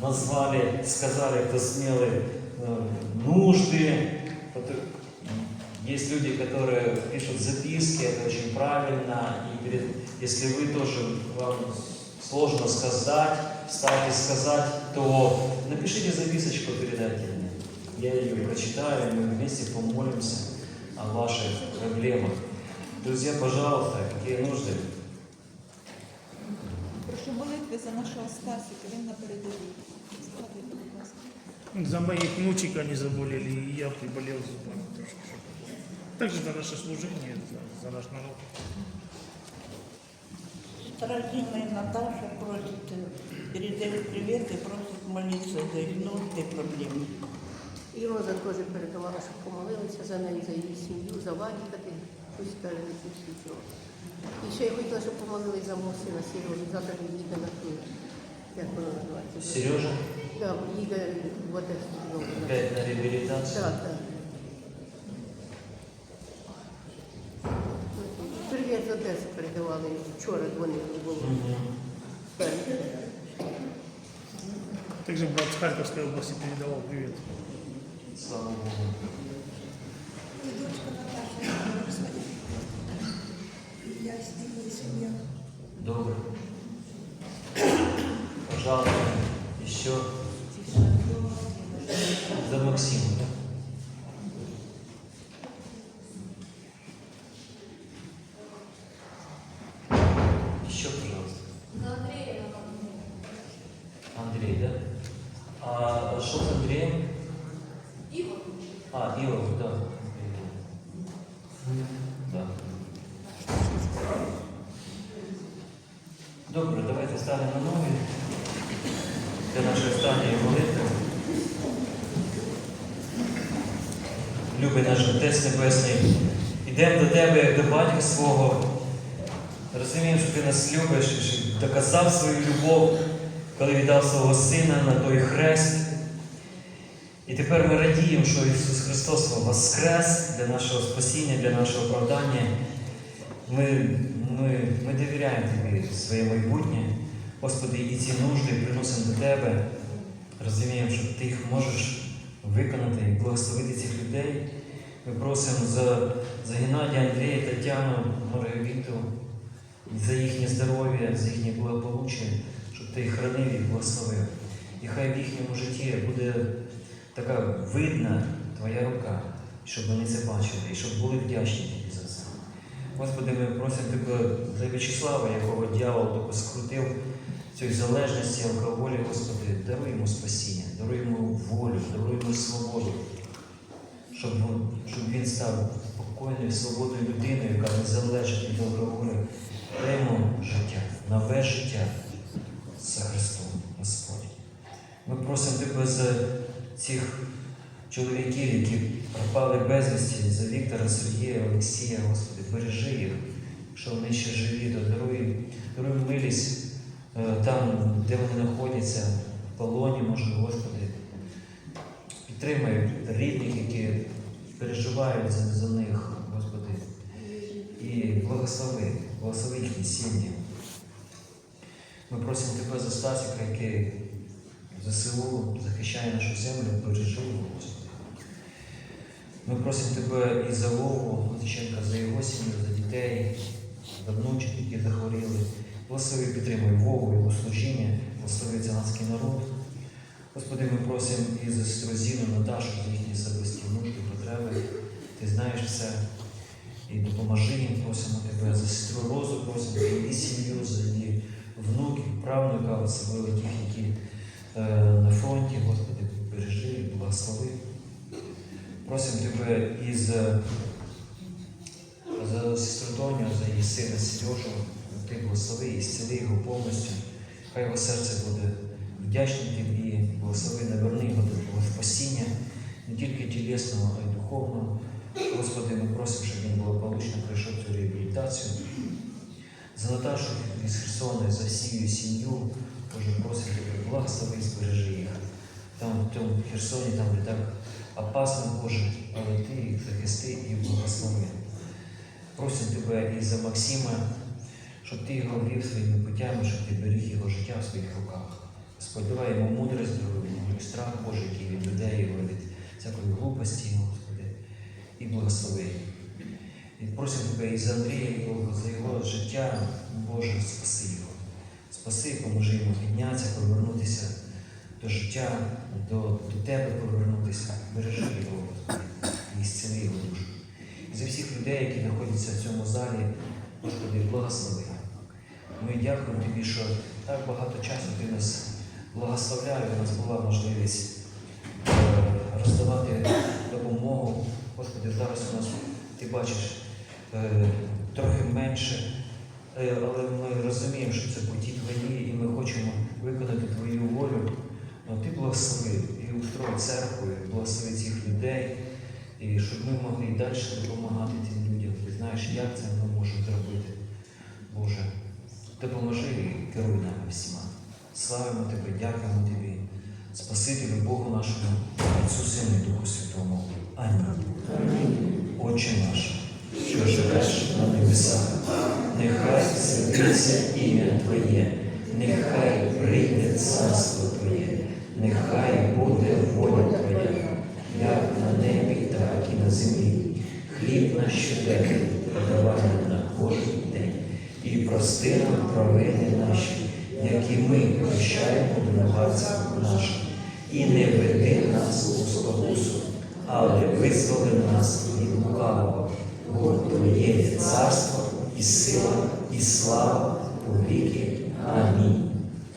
назвали, сказали, кто смелый, э, нужды. Э, Есть люди, которые пишут записки, это очень правильно. И перед, если вы тоже, вам сложно сказать, встать и сказать, то напишите записочку, передайте мне. Я ее прочитаю, мы вместе помолимся о ваших проблемах. Друзья, пожалуйста, какие нужды? Прошу молитви за нашого Стасика, він на передовій. Згадуйте, будь ласка. За моих внучек они заболели, и я приболел зубами трошки. что такое. Также за наше служение, за, за наш народ. Родимая Наташа просит, э, передает привет и просит молиться за их нужды и проблемы. І Роза теж передавала, щоб помолилися за неї, за її сім'ю, за Вадіка, каже, цього. І ще я хотіла, щоб помолились за мого сина Сережу, завтра він їде на ту, як воно називається? Сережа, Да, їде в Одесу опять на реабилитацию. Так, так. Привіт з Одеси передавали, вчора дзвонили було. Мгм. Также брат с Харьковской области передавал привет. Слава Богу. Дочка Наташа, Господи, я с ним и семья. Добро. Пожалуйста, еще за Максима, да? Еще, пожалуйста. Андрей, да? А что с Андреем? Иван. А, Иван, да. Да. Добре, давайте станемо на ноги для нашої останньої молитви. Любий наш Отець Небесний, йдемо до Тебе як до батька свого. Розуміємо, що Ти нас любиш, що доказав свою любов, коли віддав свого Сина на той хрест. І тепер ми радіємо, що Ісус Христос воскрес для нашого спасіння, для нашого оправдання. Ми, ми, ми довіряємо Тобі своє майбутнє. Господи, і ці нужди приносимо до Тебе. Розуміємо, що Ти їх можеш виконати і благословити цих людей. Ми просимо за, за Геннадія, Андрія, Тетяну, Маргариту, за їхнє здоров'я, за їхнє благополуччя, щоб ти їх хранив і благословив. І хай в їхньому житті буде така видна Твоя рука, щоб вони це бачили, і щоб були вдячні. Господи, ми просимо Тебе за В'ячеслава, якого дьявол скрутив цієї залежності, алкоголю, Господи, даруй йому спасіння, даруй йому волю, даруй йому свободу, щоб, щоб він став спокійною, свободною людиною, яка не залежить від алкоголю. Дай йому життя, нове життя за Христом, Господь. Ми просимо Тебе за цих чоловіків, які пропали безвісті, за Віктора, Сергія, Олексія, Господи, бережи їх, що вони ще живі, то даруй, даруй милість е, там, де вони знаходяться, в полоні, може, Господи. Підтримай рідних, які переживають за, за них, Господи. І благослови, благослови їхні сім'ї. Ми просимо Тебе за Стасіка, який ЗСУ захищає нашу землю, бережи Господи. Ми просимо Тебе і за Вову Латиченка, за його сім'ю, за дітей, за внучок, які захворіли. Благослови, підтримуй Вову, його служіння, благослови циганський народ. Господи, ми просимо і за сестру Зіну, Наташу, за їхні особисті нужди, потреби. Ти знаєш все. І допоможи їм, просимо Тебе, за сестру Розу, просимо за її сім'ю, за її внуків, правнука, особливо тих, які е, на фронті, Господи, бережи благослови. Просимо Тебе і за, за сестру Доню, за її сина Сережу, Ти благослови і зціли його повністю. Хай його серце буде вдячним Тобі, благослови, наверни його до спасіння, не тільки тілесного, а й духовного. Господи, ми просимо, щоб він благополучно пройшов цю реабілітацію. За Наташу із Херсона, за всю сім'ю, Боже, просимо Тебе, благослови і збережи їх. Там, в тому Херсоні, там, де так опасно, Боже, але Ти їх захисти і благослови. Просимо Тебе і за Максима, щоб Ти його вів своїми путями, щоб Ти беріг його життя в своїх руках. Господь, давай дорогу, і страх Божий, який він веде його від всякої глупості, Господи, і благослови. І просимо тебе і за Андрія, Бога, за його життя, Боже, спаси його. Спаси, поможи йому піднятися, повернутися до життя, до, до тебе повернутися. Бережи його, і зціли його душу. І за всіх людей, які знаходяться в цьому залі, Господи, благослови. Ми дякуємо Тобі, що так багато часу Ти нас благословляє, у нас була можливість е, роздавати допомогу. Господи, зараз у нас, ти бачиш, е, трохи менше, е, але ми розуміємо, що це поті Твої, і ми хочемо виконати Твою волю. Благослови і устрой церкву, і благослови цих людей, і щоб ми могли і далі допомагати тим людям. Ти знаєш, як це ми можемо зробити. Боже, допоможи і керуй нами всіма. Славимо Тебе, дякуємо Тобі, Спасителю Богу нашому, Отцю Сину і Духу Святому. Амінь. Отче наш, що живеш на небесах, нехай святиться ім'я Твоє, нехай прийде царство Твоє, нехай буде воля Твоя, як на небі, так і на землі. Хліб наш щоденний подавай на кожен день, і прости нам провини наші, які ми прощаємо винуватцям нашим. І не веди нас у спокусу, але визволи нас від лукавого, бо Твоє є царство і сила, і слава у віки. Амінь.